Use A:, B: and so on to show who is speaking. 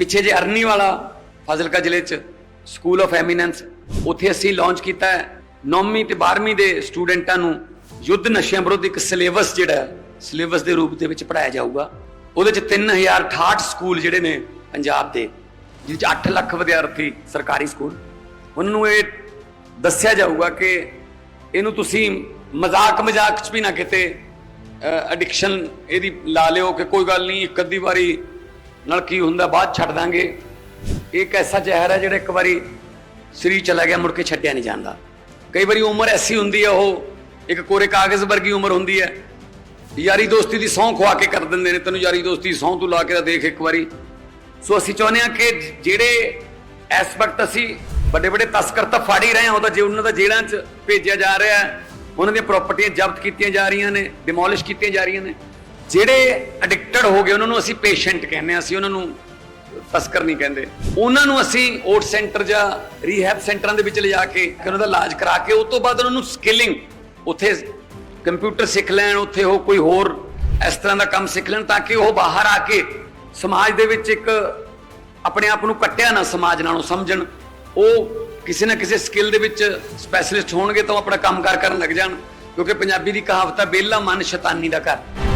A: ਪਿੱਛੇ ਜੇ ਅਰਨੀ ਵਾਲਾ ਫਾਜ਼ਿਲਕਾ ਜ਼ਿਲ੍ਹੇ 'ਚ ਸਕੂਲ ਆਫ ਐਮੀਨੈਂਸ ਉੱਥੇ ਅਸੀਂ ਲਾਂਚ ਕੀਤਾ ਹੈ। 9ਵੀਂ ਤੇ 12ਵੀਂ ਦੇ ਸਟੂਡੈਂਟਾਂ ਨੂੰ ਯੁੱਧ ਨਸ਼ਿਆਂ ਵਿਰੁੱਧ ਇੱਕ ਸਿਲੇਬਸ ਜਿਹੜਾ ਸਿਲੇਬਸ ਦੇ ਰੂਪ ਦੇ ਵਿੱਚ ਪੜਾਇਆ ਜਾਊਗਾ। ਉਹਦੇ 'ਚ 3068 ਸਕੂਲ ਜਿਹੜੇ ਨੇ ਪੰਜਾਬ ਦੇ, ਜਿਹਦੇ 'ਚ 8 ਲੱਖ ਵਿਦਿਆਰਥੀ ਸਰਕਾਰੀ ਸਕੂਲ ਉਹਨਾਂ ਨੂੰ ਇਹ ਦੱਸਿਆ ਜਾਊਗਾ ਕਿ ਇਹਨੂੰ ਤੁਸੀਂ ਮਜ਼ਾਕ ਮਜ਼ਾਕ 'ਚ ਵੀ ਨਾ ਕਿਤੇ ਐਡਿਕਸ਼ਨ ਇਹਦੀ ਲਾ ਲਿਓ ਕਿ ਕੋਈ ਗੱਲ ਨਹੀਂ, ਇੱਕ ਅੱਧੀ ਵਾਰੀ ਨਾਲ ਕੀ ਹੁੰਦਾ, ਬਾਅਦ ਛੱਡ ਦਾਂਗੇ। ਇਹ ਇੱਕ ਐਸਾ ਜ਼ਹਿਰ ਹੈ ਜਿਹੜਾ ਇੱਕ ਵਾਰੀ ਸਰੀਰ ਚਲਾ ਗਿਆ, ਮੁੜ ਕੇ ਛੱਡਿਆ ਨਹੀਂ ਜਾਂਦਾ। ਕਈ ਵਾਰੀ ਉਮਰ ਐਸੀ ਹੁੰਦੀ ਹੈ, ਉਹ ਇੱਕ ਕੋਰੇ ਕਾਗਜ਼ ਵਰਗੀ ਉਮਰ ਹੁੰਦੀ ਹੈ। ਯਾਰੀ ਦੋਸਤੀ ਦੀ ਸਹੁੰ ਖਵਾ ਕੇ ਕਰ ਦਿੰਦੇ ਨੇ, ਤੈਨੂੰ ਯਾਰੀ ਦੋਸਤੀ ਦੀ ਸਹੁੰ ਤੂੰ ਲਾ ਕੇ ਤਾਂ ਦੇਖ ਇੱਕ ਵਾਰੀ। ਸੋ ਅਸੀਂ ਚਾਹੁੰਦੇ ਹਾਂ ਕਿ ਜਿਹੜੇ ਇਸ ਵਕਤ ਅਸੀਂ ਵੱਡੇ ਵੱਡੇ ਤਸਕਰ ਤਾਂ ਫੜ ਹੀ ਰਹੇ ਹਾਂ ਉਹਦਾ ਜੇ ਉਹਨਾਂ ਦਾ ਜੇਲ੍ਹਾਂ 'ਚ ਭੇਜਿਆ ਜਾ ਰਿਹਾ ਹੈ, ਉਹਨਾਂ ਦੀਆਂ ਪ੍ਰਾਪਰਟੀਆਂ ਜ਼ਬਤ ਕੀਤੀਆਂ ਜਾ ਰਹੀਆਂ ਨੇ ਡਿਮੋਲਿਸ਼ ਕੀਤੀਆਂ ਜਾ ਰਹੀਆਂ ਨੇ। ਜਿਹੜੇ ਐਡਿਕਟਡ ਹੋ ਗਏ, ਉਹਨਾਂ ਨੂੰ ਅਸੀਂ ਪੇਸ਼ੈਂਟ ਕਹਿੰਦੇ ਹਾਂ, ਅਸੀਂ ਉਹਨਾਂ ਨੂੰ ਤਸਕਰ ਨਹੀਂ ਕਹਿੰਦੇ। ਉਹਨਾਂ ਨੂੰ ਅਸੀਂ ਓਟ ਸੈਂਟਰ ਜਾਂ ਰੀਹੈਬ ਸੈਂਟਰਾਂ ਦੇ ਵਿੱਚ ਲਿਜਾ ਕੇ ਉਹਨਾਂ ਦਾ ਇਲਾਜ ਕਰਾ ਕੇ ਉਸ ਤੋਂ ਬਾਅਦ ਉਹਨਾਂ ਨੂੰ ਸਕਿਲਿੰਗ ਉੱਥੇ ਕੰਪਿਊਟਰ ਸਿੱਖ ਲੈਣ, ਉੱਥੇ ਉਹ ਕੋਈ ਹੋਰ ਇਸ ਤਰ੍ਹਾਂ ਦਾ ਕੰਮ ਸਿੱਖ ਲੈਣ, ਤਾਂ ਕਿ ਉਹ ਬਾਹਰ ਆ ਕੇ ਸਮਾਜ ਦੇ ਵਿੱਚ ਇੱਕ ਆਪਣੇ ਆਪ ਨੂੰ ਕੱਟਿਆ ਨਾ ਸਮਾਜ ਨਾਲੋਂ ਸਮਝਣ। ਉਹ ਕਿਸੇ ਨਾ ਕਿਸੇ ਸਕਿੱਲ ਦੇ ਵਿੱਚ ਸਪੈਸ਼ਲਿਸਟ ਹੋਣਗੇ ਤਾਂ ਉਹ ਆਪਣਾ ਕੰਮਕਾਰ ਕਰਨ ਲੱਗ ਜਾਣ, ਕਿਉਂਕਿ ਪੰਜਾਬੀ ਦੀ ਕਹਾਵਤ ਹੈ ਬੇਲਾ ਮਨ ਸ਼ੈਤਾਨੀ ਦਾ ਘਰ।